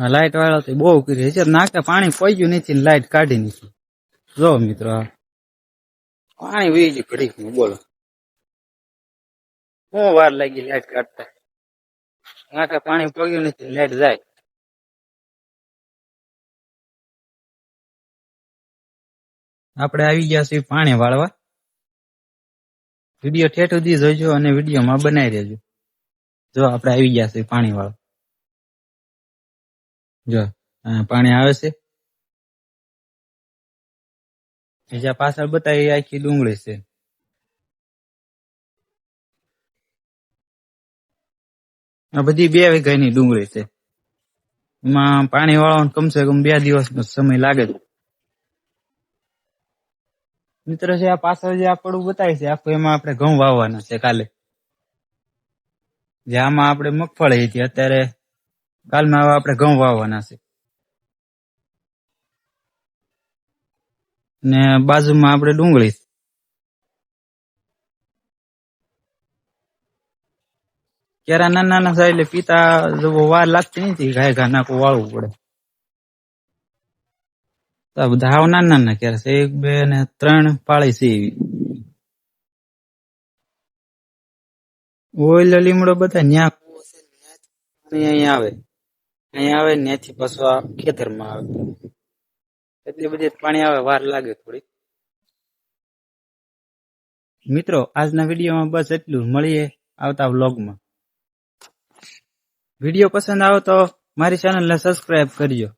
આ લાઈટ વાળો તો બહુ કરી છે ને કાકે પાણી પોગ્યું નથી ને લાઈટ કાઢી નથી જો મિત્રો આ આઈ વેઈજી ઘડી હું બોલો ઓવાર લાગી લાઈટ કાટતા કાકે પાણી પોગ્યું નથી લાઈટ જાય આપણે આવી ગયા છીએ પાણી વાળવા વિડિયો ઠેટુ દી જોજો અને વિડિયો માં બનાવી રહ્યો જો આપણે આવી ગયા છીએ પાણી વાળવા જો પાણી આવે છે જ્યાં પાછળ બતાવી આખી ડુંગળી છે આ બધી બે વીઘાની ડુંગળી છે એમાં પાણી વાળવાનું કમસે કમ બે દિવસ નો સમય લાગે છે મિત્રો છે આ પાછળ જે આપણું બતાવી છે આખું એમાં આપણે ઘઉં વાવવાના છે કાલે જે આમાં આપણે મગફળી હતી અત્યારે કાલ મેં વાપરે ગામ વાવાના છે ને બાજુમાં આપડે ડુંગળી કેરા નાના ના જાય લે પિતા જો વા લાગતી નથી ગાય ગાનાકો વાળું પડે તો ધાવના નાના કેર સે એક બે ને ત્રણ પાળી છે ઓય લલીમડો બધા ન્યાક છે ન્યા આવે અહીંયા આવે ત્યાંથી પાછું ખેતરમાં આવે એટલી બધી પાણી આવે વાર લાગે થોડી મિત્રો આજના વિડીયોમાં બસ એટલું મળીએ આવતા વ્લોગમાં વિડીયો પસંદ આવે તો મારી ચેનલને સબસ્ક્રાઇબ કરજો